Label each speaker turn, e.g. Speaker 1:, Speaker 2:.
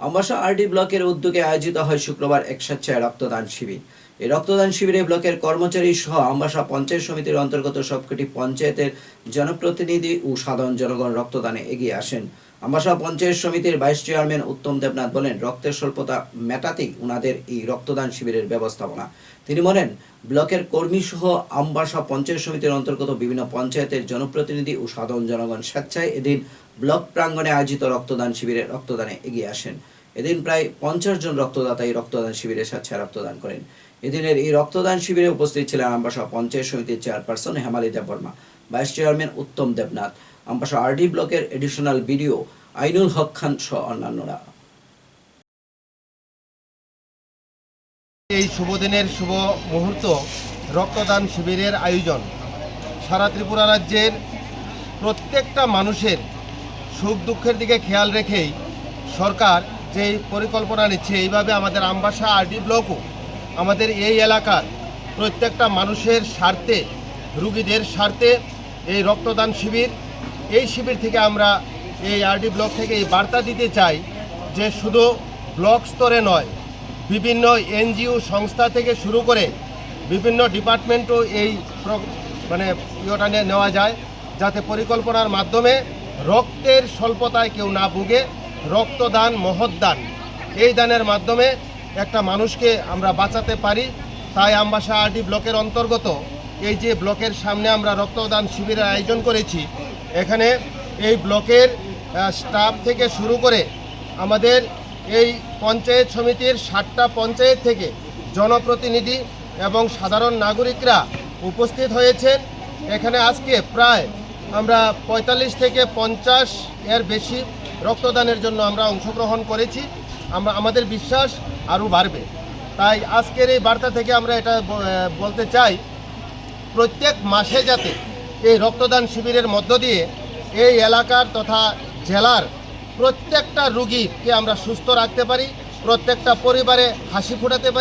Speaker 1: Ambassa RD ব্লকের উদ্যোগে আয়োজিত হয় শুক্রবার এক স্বেচ্ছায় রক্তদান শিবির। এই রক্তদান শিবিরে ব্লকের কর্মচারী সহ আমবাসা পঞ্চায়েত সমিতির অন্তর্গত সবকটি পঞ্চায়েতের জনপ্রতিনিধি ও সাধারণ জনগণ রক্তদানে এগিয়ে আসেন। আমবাসা পঞ্চায়েত সমিতির ভাইস চেয়ারম্যান উত্তম দেবনাথ বলেন, রক্তের স্বল্পতা মেটাতেই উনাদের এই রক্তদান শিবিরের ব্যবস্থাপনা। তিনি বলেন, ব্লকের কর্মী সহ আমবাসা পঞ্চায়েত সমিতির অন্তর্গত বিভিন্ন পঞ্চায়েতের জনপ্রতিনিধি ও সাধারণ জনগণ স্বেচ্ছায় এদিন ব্লক প্রাঙ্গণে আয়োজিত রক্তদান শিবিরে রক্তদানে এগিয়ে আসেন। এদিন প্রায় পঞ্চাশ জন রক্তদাতা এই রক্তদান শিবিরে স্বেচ্ছায় রক্তদান করেন। এদিনের এই রক্তদান শিবিরে উপস্থিত ছিলেন আমবাসা পঞ্চায়েত সমিতির chairperson Hemali Debbarma. Vice chairman Uttam Debnath, Ambassa RD ব্লকের এডিশনাল বিডিও আইনুল হক খান সহ অন্যান্যরা।
Speaker 2: এই শুভ দিনের শুভ মুহূর্ত রক্তদান শিবিরের আয়োজন। সারা ত্রিপুরা রাজ্যের প্রত্যেকটা মানুষের সুখ দুঃখের দিকে খেয়াল রেখেই সরকার যে পরিকল্পনা নিচ্ছে, এইভাবে আমাদের আমবাসা আরডি ব্লকও আমাদের এই এলাকার প্রত্যেকটা মানুষের স্বার্থে, রুগীদের স্বার্থে এই রক্তদান শিবির। এই শিবির থেকে আমরা এই আরডি ব্লক থেকে এই বার্তা দিতে চাই যে শুধু ব্লক স্তরে নয়, বিভিন্ন এনজিও সংস্থা থেকে শুরু করে বিভিন্ন ডিপার্টমেন্টও এই মানে ইয়েটা নেওয়া যায় যাতে পরিকল্পনার মাধ্যমে রক্তের স্বল্পতায় কেউ না ভুগে রক্তদান মহৎদান এই দানের মাধ্যমে একটা মানুষকে আমরা বাঁচাতে পারি। তাই আমবাসা আরডি ব্লকের অন্তর্গত এই যে ব্লকের সামনে আমরা রক্তদান শিবিরের আয়োজন করেছি, এখানে এই ব্লকের স্টাফ থেকে শুরু করে আমাদের এই পঞ্চায়েত সমিতির ষাটটা পঞ্চায়েত থেকে জনপ্রতিনিধি এবং সাধারণ নাগরিকরা উপস্থিত হয়েছেন। এখানে আজকে প্রায় আমরা পঁয়তাল্লিশ থেকে পঞ্চাশ এর বেশি রক্তদানের জন্য আমরা অংশগ্রহণ করেছি। আমরা, আমাদের বিশ্বাস আরও বাড়বে। তাই আজকের এই বার্তা থেকে আমরা এটা বলতে চাই প্রত্যেক মাসে যাতে এই রক্তদান শিবিরের মধ্য দিয়ে এই এলাকার তথা জেলার প্রত্যেকটা রুগীকে আমরা সুস্থ রাখতে পারি, প্রত্যেকটা পরিবারে হাসি ফোটাতে পারি।